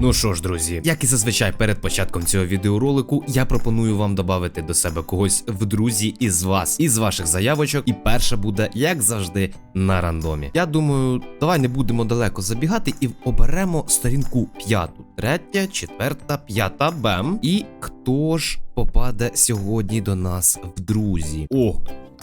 Ну що ж, друзі, як і зазвичай перед початком цього відеоролику, я пропоную вам додати до себе когось в друзі із вас, із ваших заявочок, і перша буде, як завжди, на рандомі. Я думаю, давай не будемо далеко забігати і оберемо сторінку п'яту, третя, четверта, п'ята, бем. І хто ж попаде сьогодні до нас в друзі? О!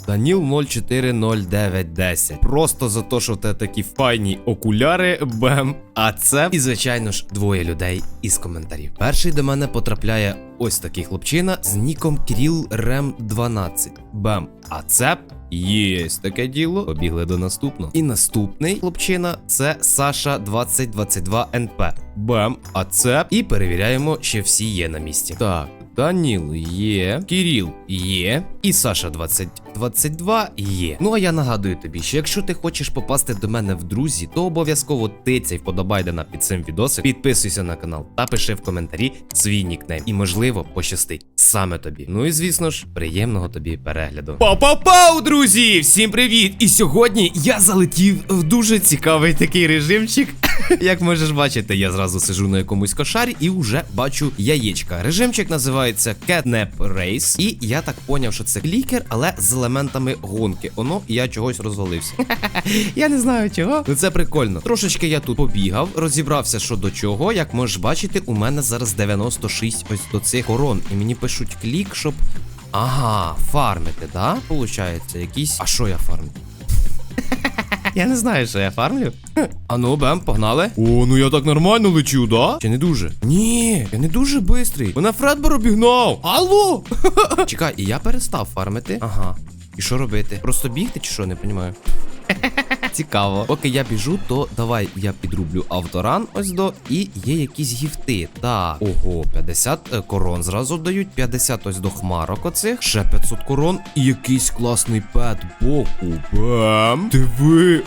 Даніл 040910. Просто за те, що тебе такі файні окуляри, бем. А це, і звичайно ж, двоє людей із коментарів. Перший до мене потрапляє ось такий хлопчина з ніком Кіріл Рем 12. Бем. А це. Є таке діло. Побігли до наступного. І наступний хлопчина це Саша 2022 НП. Бем. А це. І перевіряємо, чи всі є на місці. Так. Даніл є, Кіріл є, і Саша 2022 є. Ну а я нагадую тобі, що якщо ти хочеш попасти до мене в друзі, то обов'язково тицяй вподобайдена під цим відосом, підписуйся на канал та пиши в коментарі свій нікнейм. І можливо пощастить саме тобі. Ну і звісно ж, приємного тобі перегляду. Па-па-пау, друзі! Всім привіт! І сьогодні я залетів в дуже цікавий такий режимчик. Як можеш бачити, я зразу сижу на якомусь кошарі і вже бачу яєчка. Режимчик називається Catnap Race. І я так поняв, що це клікер, але з елементами гонки. Оно я чогось розвалився. я не знаю чого. Ну це прикольно. Трошечки я тут побігав, розібрався, що до чого. Як можеш бачити, у мене зараз 96 ось до цих корон. І мені пишуть клік, щоб. Ага, фармити, да? Получається, якісь. А що я фармлю? Я не знаю, що я фармлю. А ну, бем, погнали. О, ну я так нормально лечу, да? Чи не дуже? Ні, я не дуже бистрий. Мене Фредбер обігнав. Алло! Чекай, і я перестав фармити. Ага. І що робити? Просто бігти чи що, не розумію. Цікаво. Поки я біжу, то давай я підрублю авторан ось до. І є якісь гіфти. Так. Ого, 50 е, корон зразу дають, 50 ось до хмарок оцих. Ще 500 корон. І якийсь класний пет боку. Бам! Диви!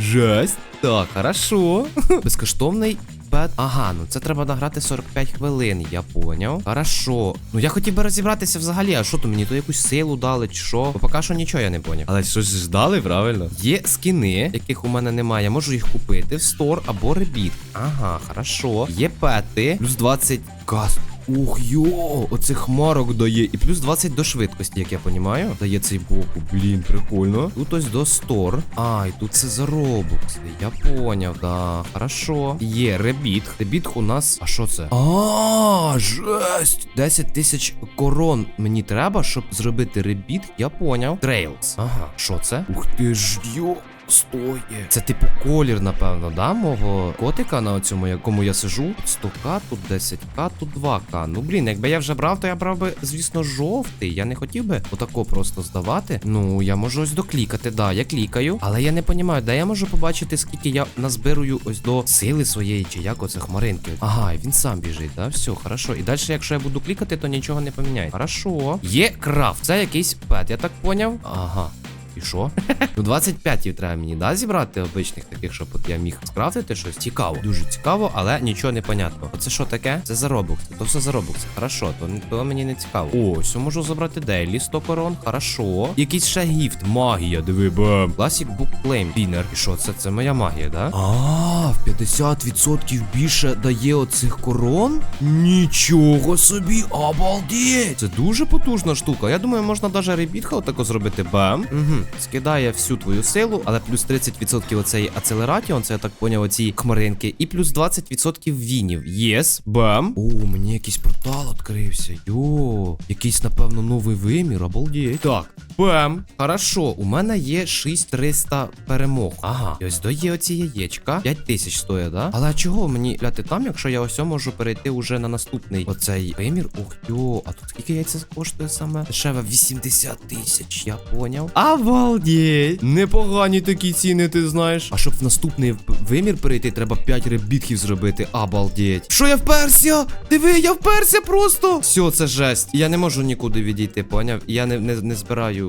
Жесть! Так, хорошо. Безкоштовний пет. Ага, ну це треба награти 45 хвилин, я поняв. Хорошо. Ну я хотів би розібратися взагалі, а що то мені то якусь силу дали, чи що? Бо поки що нічого я не поняв. Але щось ж дали, правильно? Є скіни, яких у мене немає. Я можу їх купити в стор або ребіт. Ага, хорошо. Є пети, плюс 20 газ. Ух, йо, оце хмарок дає. І плюс 20 до швидкості, як я понімаю. Дає цей боку. Блін, прикольно. Тут ось до стор. А, і тут це за робокси. Я поняв, да. Хорошо. Є ребіт. Ребіт у нас. А що це? А, жесть! 10 тисяч корон мені треба, щоб зробити ребіт. Я поняв. Трейлс. Ага, що це? Ух ти ж йо. Стоє. Це типу колір, напевно, да, мого котика на цьому, якому я сижу. Тут 100к, тут 10к, тут 2к. Ну блін, якби я вже брав, то я брав би, звісно, жовтий. Я не хотів би отако просто здавати. Ну, я можу ось доклікати, да, я клікаю. Але я не розумію, де я можу побачити, скільки я назбирую ось до сили своєї, чи як оце хмаринки. Ага, він сам біжить, да? Все, хорошо. І далі, якщо я буду клікати, то нічого не поміняє. Хорошо. Є крафт. Це якийсь пет, я так поняв. Ага. І що? ну 25 треба мені, да, зібрати обичних таких, щоб от я міг скрафтити щось. Цікаво. Дуже цікаво, але нічого не понятно. Оце що таке? Це заробок. То все заробок. Хорошо, то, то мені не цікаво. О, все можу забрати дейлі 100 корон. Хорошо. Якийсь ще гіфт. Магія, диви, бам. Book Claim. Бінер. І що це? Це моя магія, да? А, в 50% більше дає оцих корон? Нічого собі, обалдеть! Це дуже потужна штука. Я думаю, можна навіть ребітха отако зробити. Бам. Угу. Скидає всю твою силу, але плюс 30% оцей ацелератіон, це я так поняв, оці хмаринки, і плюс 20% вінів. Єс, бам. О, мені якийсь портал відкрився. Йо, якийсь, напевно, новий вимір, обалдеть. Так, бам. Хорошо, у мене є 6300 перемог. Ага, і ось дає оці яєчка. 5000 стоїть, да? Але чого мені ляти там, якщо я ось можу перейти уже на наступний оцей вимір? Ух, йо, а тут скільки яйця коштує саме? Дешеве 80 тисяч, я поняв. Обалдеть! Непогані такі ціни, ти знаєш. А щоб в наступний вимір перейти, треба 5 ребітків зробити. Обалдеть. Що я вперся? Диви, я вперся просто. Все, це жесть. Я не можу нікуди відійти, поняв? Я не, не, не збираю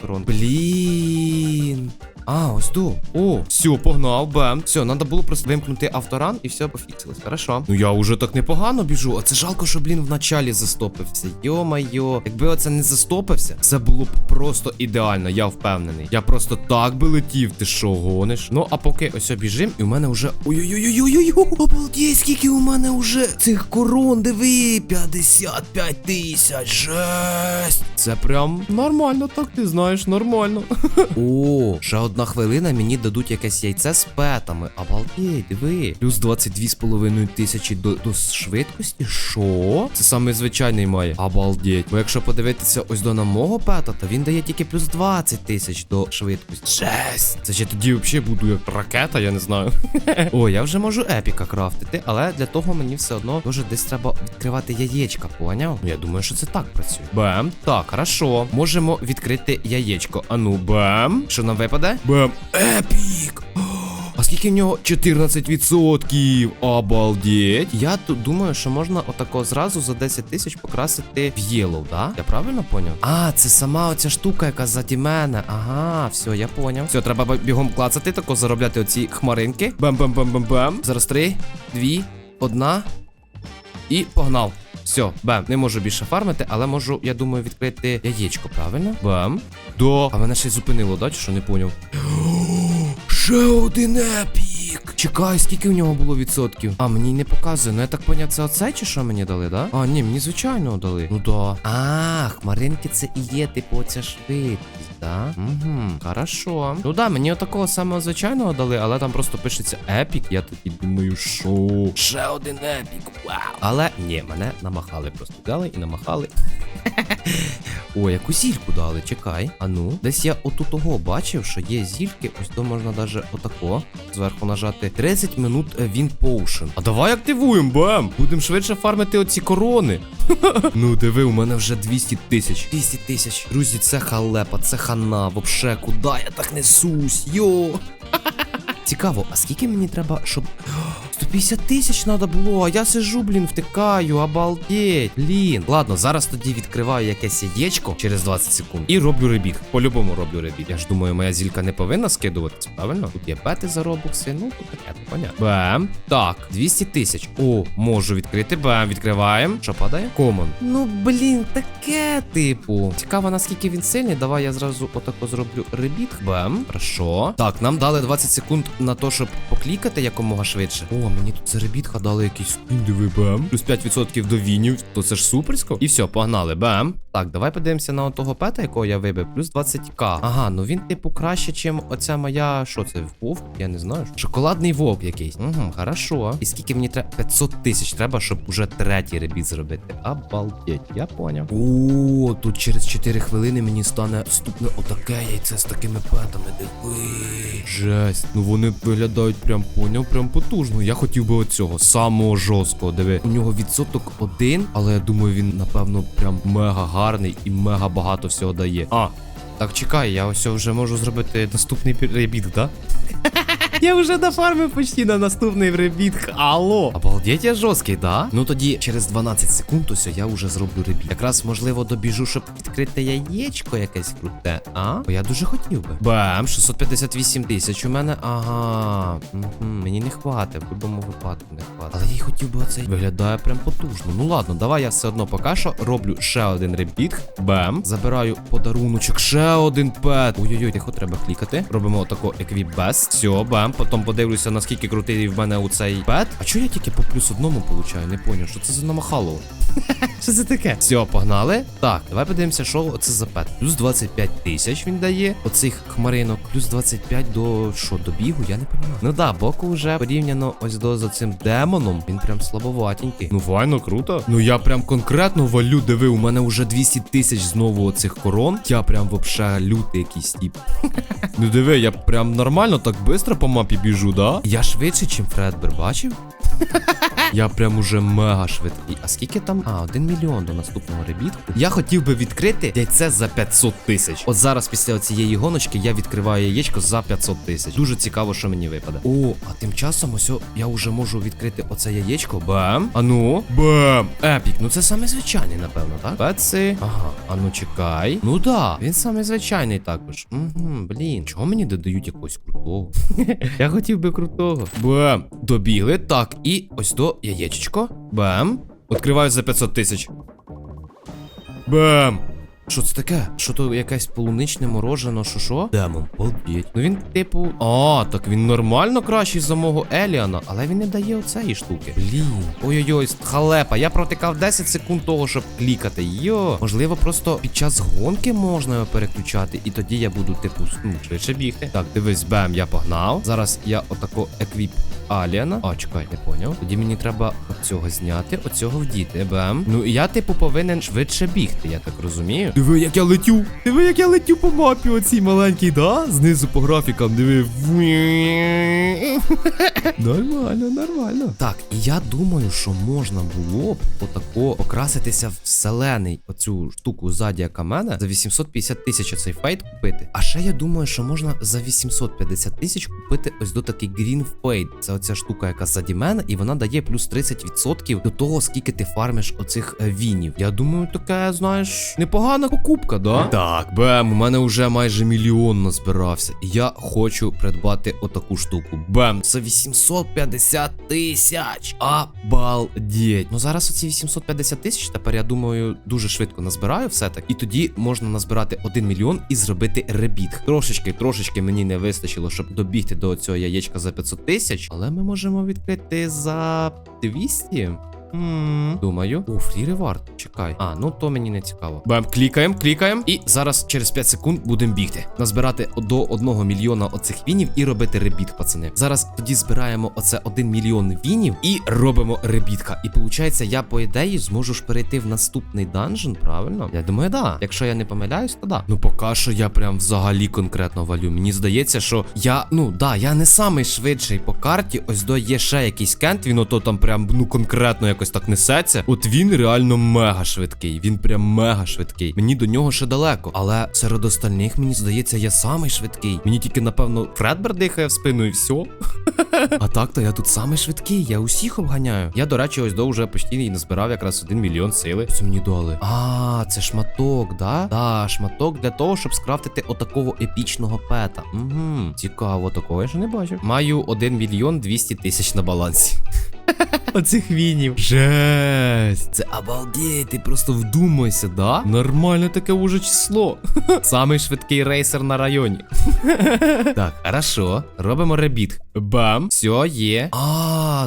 крон. Блін. А, ось ду. О, все, погнав, бем. Все, треба було просто вимкнути авторан і все пофіксилось. Хорошо. Ну я уже так непогано біжу. А це жалко, що, блін, в началі застопився. Йо-майо. Якби оце не застопився, це було б просто ідеально, я впевнений. Я просто так би летів, ти що гониш? Ну, а поки ось біжим, і у мене вже. Ой-ой-ой-ой-ой-ой! Обалдеть, скільки у мене вже цих корон, диви, 55 тисяч. Жесть. Це прям нормально, так ти знаєш, нормально. О, ще одна хвилина, мені дадуть якесь яйце з петами. Обалдеть, диви. Плюс 22,5 тисячі до, до швидкості. Що? Це саме звичайний має. Обалдеть. Бо якщо подивитися ось до на мого пета, то він дає тільки плюс 20 тисяч до швидкості. Жесть. Це ще тоді взагалі буду як ракета, я не знаю. О, я вже можу епіка крафтити, але для того мені все одно дуже десь треба відкривати яєчка, поняв? Я думаю, що це так працює. Бем. Так, хорошо. Можемо відкрити яєчко. Ану, бем. Що нам випаде? Бем. Епік. А скільки в нього 14%? Обалдеть. Я тут думаю, що можна отако зразу за 10 тисяч покрасити в єлоу, да? Я правильно поняв? А, це сама оця штука, яка ззаді мене. Ага, все, я поняв. Все, треба бігом клацати, тако заробляти оці хмаринки. Бам-бам-бам-бам-бам. Зараз три, дві, одна. І погнав. Все, бам, не можу більше фармити, але можу, я думаю, відкрити яєчко, правильно? Бам. Да. А мене ще й зупинило, да, чи що не поняв? Ще один епік. Чекай, скільки у нього було відсотків? А, мені не показує. Ну я так поняв, це оце чи що мені дали, да? А, ні, мені звичайно дали. Ну да. А, хмаринки це і є, типу, оця швидкість, да? Угу, хорошо. Ну да, мені отакого самого звичайного дали, але там просто пишеться епік. Я тоді думаю, що. Ще один епік. Вау. Але ні, мене намахали просто. Взяли і намахали. О, яку зільку дали, чекай. А ну, десь я отут того бачив, що є зільки, ось то можна даже отако зверху нажати. 30 минут е, він поушен. А давай активуємо, бам! Будемо швидше фармити оці корони. Ну, диви, у мене вже 200 тисяч. 200 тисяч. Друзі, це халепа, це хана. Вообще, куди я так несусь? Йо. Цікаво, а скільки мені треба, щоб. 150 тисяч треба було, а я сижу, блін, втикаю, обалдеть. Блін. Ладно, зараз тоді відкриваю якесь яєчко через 20 секунд і роблю ребіг. По-любому роблю ребіг. Я ж думаю, моя зілька не повинна скидуватися, правильно? Тут є пети за робокси, ну таке, то понятно. Бем. Так, 200 тисяч. О, можу відкрити. Бем, відкриваємо. Що падає? Комон. Ну, блін, таке, типу. Цікаво, наскільки він сильний. Давай я зразу отако зроблю ребіг. Бем. Хорошо. Так, нам дали 20 секунд на то, щоб поклікати якомога швидше. О, мені тут заробітка дали якийсь скін, бем. Плюс 5% до вінів, то це ж суперсько. І все, погнали, бем. Так, давай подивимося на того пета, якого я вибив. Плюс 20к. Ага, ну він, типу, краще, чим оця моя. Що це? Вовк? Я не знаю. Шоколадний вовк якийсь. Угу, хорошо. І скільки мені треба? 500 тисяч треба, щоб уже третій ребіт зробити. Обалдеть, я поняв. О, тут через 4 хвилини мені стане доступне отаке яйце з такими петами. Диви. Жесть. Ну вони виглядають прям поняв, прям потужно. Я хотів би оцього самого жорсткого. Диви. У нього відсоток один, але я думаю, він, напевно, прям мега гарний і мега багато всього дає. А. Так, чекай, я ось вже можу зробити наступний ребіт, да? Я вже нафармив почти на наступний ребіт. Алло. Обалдеть, я жорсткий, да? Ну тоді через 12 секунд ось я вже зроблю ребіт. Якраз можливо добіжу, щоб відкрити яєчко якесь круте. А? Бо я дуже хотів би. Бам, 658 тисяч у мене. Ага. Мгм, Мені не хватить, в будь-якому випадку не хватить. Але я хотів би оцей. Виглядає прям потужно. Ну ладно, давай я все одно поки що роблю ще один ребіт. Бам. Забираю подаруночок. Ще один пет. Ой-ой-ой, тихо, треба клікати. Робимо отако еквіп без. Все, бам. Потім подивлюся, наскільки крутий в мене у цей пет. А чого я тільки по плюс одному получаю? Не поняв, що це за намахало? Що це таке? Все, погнали. Так, давай подивимося, що це за пет. Плюс 25 тисяч він дає. Оцих хмаринок. Плюс 25 до що, до бігу? Я не розумію. Ну да, боку вже порівняно ось до за цим демоном. Він прям слабоватенький. Ну файно, круто. Ну я прям конкретно валю, диви, у мене вже 200 тисяч знову оцих корон. Я прям вообще лютий якийсь тип. Ну диви, я прям нормально так швидко по мапі біжу, да? Я швидше, чим Фредбер, бачив? Я прям уже мега швидкий. А скільки там? А, 1 мільйон до наступного ребітку. Я хотів би відкрити яйце за 500 тисяч. От зараз після цієї гоночки я відкриваю яєчко за 500 тисяч. Дуже цікаво, що мені випаде. О, а тим часом ось я вже можу відкрити оце яєчко. Бам. А ну. Бам. Епік. Ну це саме звичайний, напевно, так? Пеци. Ага. А ну чекай. Ну да, він саме звичайний також. Угу, блін. Чого мені додають якогось крутого? Я хотів би крутого. Бам. Добігли. Так, і ось до яєчечко. Бам. Відкриваю за 500 тисяч. Бам! Що це таке? Що то якесь полуничне морожено, що що? Демон, полбіть. Ну він, типу. А, так він нормально кращий за мого Еліана, але він не дає оцеї штуки. Блін. Ой-ой-ой, халепа. Я протикав 10 секунд того, щоб клікати. Йо. Можливо, просто під час гонки можна його переключати, і тоді я буду, типу, ну, швидше бігти. Так, дивись, бем, я погнав. Зараз я отако еквіп Аліана. А, чекай, не поняв. Тоді мені треба оцього зняти, оцього вдіти. Бем. Ну і я, типу, повинен швидше бігти, я так розумію. Диви, як я летю. Диви, як я летю по мапі, оцій маленькій, да? Знизу по графікам, диви. Нормально, нормально. Так, і я думаю, що можна було б отако покраситися в зелений оцю штуку ззаді, яка мене, за 850 тисяч оцей фейт купити. А ще я думаю, що можна за 850 тисяч купити ось до такий Green Fade. Це оця штука, яка ззаді мене, і вона дає плюс 30% до того, скільки ти фармиш оцих е, вінів. Я думаю, таке, знаєш, непогана покупка, да? Так, бем, у мене вже майже мільйон назбирався. Я хочу придбати отаку штуку. Бем, це 850 тисяч. Обалдеть. Ну зараз оці 850 тисяч, тепер я думаю, дуже швидко назбираю все так. І тоді можна назбирати 1 мільйон і зробити ребіт. Трошечки, трошечки мені не вистачило, щоб добігти до цього яєчка за 500 тисяч. Але ми можемо відкрити за 200. М, Думаю. О, фрі ревард. Чекай. А, ну то мені не цікаво. Бем, клікаємо, клікаємо. І зараз через 5 секунд будемо бігти. Назбирати до 1 мільйона оцих вінів і робити ребіт, пацани. Зараз тоді збираємо оце 1 мільйон вінів і робимо ребітка. І виходить, я по ідеї зможу ж перейти в наступний данжен, правильно? Я думаю, да. Якщо я не помиляюсь, то да. Ну поки що я прям взагалі конкретно валю. Мені здається, що я, ну да, я не самий швидший по карті. Ось до є ще якийсь кент, він ото там прям ну конкретно якось так несеться. От він реально мега швидкий. Він прям мега швидкий. Мені до нього ще далеко. Але серед остальних, мені здається, я самий швидкий. Мені тільки, напевно, Фредбер дихає в спину і все. А так то я тут самий швидкий, я усіх обганяю. Я, до речі, ось до вже почти і назбирав якраз один мільйон сили. Що мені дали? А, це шматок, да? Да, шматок для того, щоб скрафтити отакого епічного пета. Угу, цікаво, такого я ще не бачив. Маю 1 мільйон 200 тисяч на балансі. Оцих вінів. Жесть. Це обалдеть, ти просто вдумайся, да? Нормальне таке уже число. Самий швидкий рейсер на районі. так, хорошо. Робимо ребіт. Бам. Все, є. А,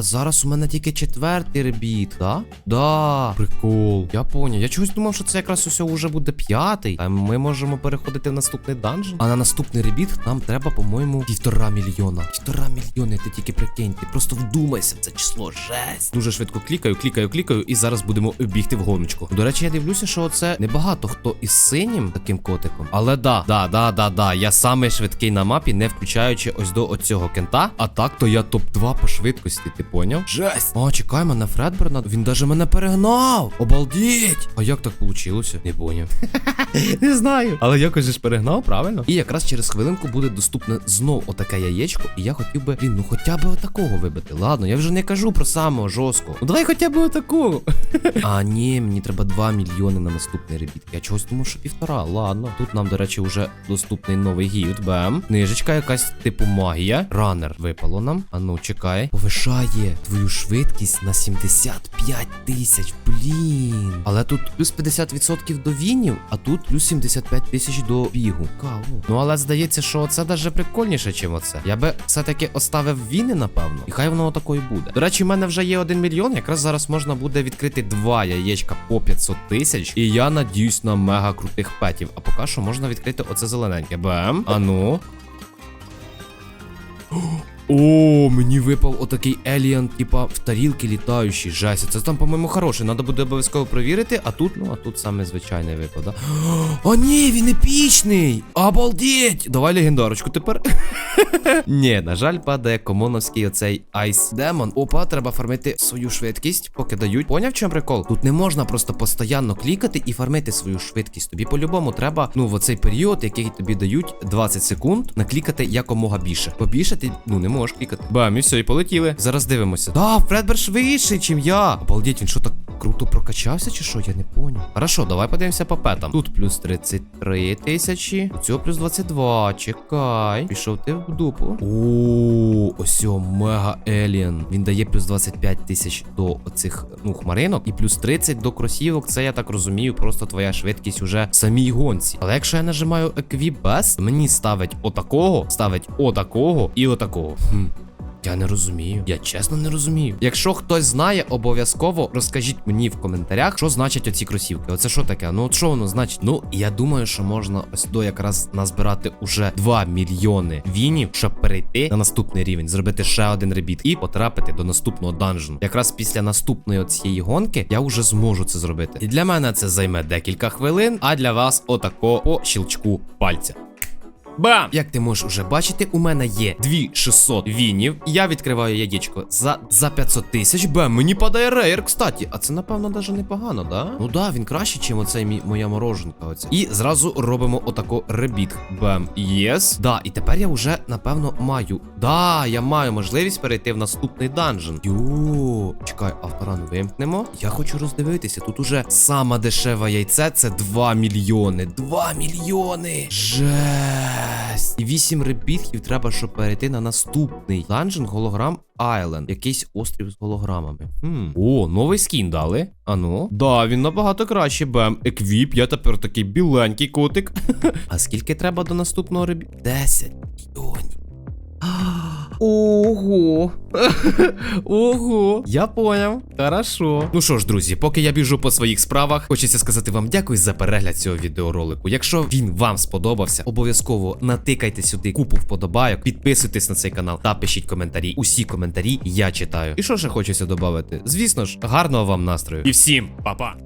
зараз у мене тільки четвертий ребіт, да? Да. Прикол. Я поняв. Я чогось думав, що це якраз усе вже буде п'ятий. А ми можемо переходити в наступний данжен. А на наступний ребіт нам треба, по-моєму, півтора мільйона. Півтора мільйони, ти тільки прикинь. Ти просто вдумайся, це число жесть. Дуже швидко клікаю, клікаю, клікаю, і зараз будемо бігти в гоночку. До речі, я дивлюся, що це небагато хто із синім таким котиком. Але да, да, да, да, да. Я самий швидкий на мапі, не включаючи ось до оцього кента. А так то я топ-2 по швидкості, ти поняв? Жесть. О, чекай, мене Фредберна. Він даже мене перегнав. Обалдіть. А як так получилося? Не поняв. Не знаю. Але якось же ж перегнав, правильно? І якраз через хвилинку буде доступне знов отаке яєчко. І я хотів би, блін, ну хоча б отакого вибити. Ладно, я вже не кажу про самого жорсткого. Ну давай хоча б отакого. а, ні, мені треба 2 мільйони на наступний ребіт. Я чогось думав, що півтора. Ладно. Тут нам, до речі, вже доступний новий гід. Бем. Книжечка якась типу магія. Ранер випало нам. А ну, чекай. Повишає твою швидкість на 75 тисяч. Блін. Але тут плюс 50% до вінів, а тут плюс 75 тисяч до бігу. Каву. Ну але здається, що це даже прикольніше, чим оце. Я би все-таки оставив віни, напевно. І хай воно такою буде. До речі, в мене вже є 1 мільйон. Якраз зараз можна буде відкрити два яєчка по 500 тисяч. І я надіюсь на мега крутих петів. А поки що можна відкрити оце зелененьке. Бем. А ну. О, мені випав отакий еліан, типа в тарілки літаючий. Жесть, це там, по-моєму, хороший. Надо буде обов'язково перевірити, а тут, ну, а тут саме звичайний випав, да? О, ні, він епічний! Обалдеть! Давай легендарочку тепер. Ні, на жаль, падає комоновський оцей Айс Демон. Опа, треба фармити свою швидкість, поки дають. Поняв, чому прикол? Тут не можна просто постійно клікати і фармити свою швидкість. Тобі по-любому треба, ну, в оцей період, який тобі дають 20 секунд, наклікати якомога більше. Побільше ти ну не можеш клікати. Бам, і все, і полетіли. Зараз дивимося. Да, Фредбер швидший, чим я. Обалдеть, він що так круто прокачався, чи що? Я не поняв. Хорошо, давай подивимося по петам. Тут плюс 33 тисячі, у цього плюс 22. Чекай. Пішов ти в дупу. О, ось мега еліан. Він дає плюс 25 тисяч до оцих ну, хмаринок і плюс 30 до кросівок. Це я так розумію, просто твоя швидкість уже в самій гонці. Але якщо я нажимаю еквібес, мені ставить отакого, ставить отакого і отакого. Хм. Я не розумію. Я чесно не розумію. Якщо хтось знає, обов'язково розкажіть мені в коментарях, що значать оці кросівки. Оце що таке? Ну от що воно значить? Ну я думаю, що можна ось до якраз назбирати уже 2 мільйони вінів, щоб перейти на наступний рівень, зробити ще один ребіт і потрапити до наступного данжену. Якраз після наступної цієї гонки я вже зможу це зробити. І для мене це займе декілька хвилин, а для вас отако по щелчку пальця. Бам! Як ти можеш уже бачити, у мене є 2600 вінів. Я відкриваю яєчко за, за 500 тисяч. Бам, мені падає рейер, кстати. А це, напевно, даже непогано, да? Ну да, він кращий, ніж оцей мій, моя мороженка. Оця. І зразу робимо отако ребіт. Бам. Єс. Да, і тепер я вже, напевно, маю. Да, я маю можливість перейти в наступний данжен. Йо, чекай, авторан вимкнемо. Я хочу роздивитися. Тут уже саме дешеве яйце це 2 мільйони. 2 мільйони. Жесть. І вісім ребітків треба, щоб перейти на наступний данжен голограм Айленд. Якийсь острів з голограмами. Хм. О, новий скін дали. Ану. Да, він набагато краще. Бем. Еквіп, я тепер такий біленький котик. а скільки треба до наступного ребіт? 10 мільйонів. Ого. Ого. Я поняв. Хорошо. Ну що ж, друзі, поки я біжу по своїх справах, хочеться сказати вам дякую за перегляд цього відеоролику. Якщо він вам сподобався, обов'язково натикайте сюди купу вподобайок, підписуйтесь на цей канал та пишіть коментарі. Усі коментарі я читаю. І що ще хочеться додати? Звісно ж, гарного вам настрою. І всім па-па!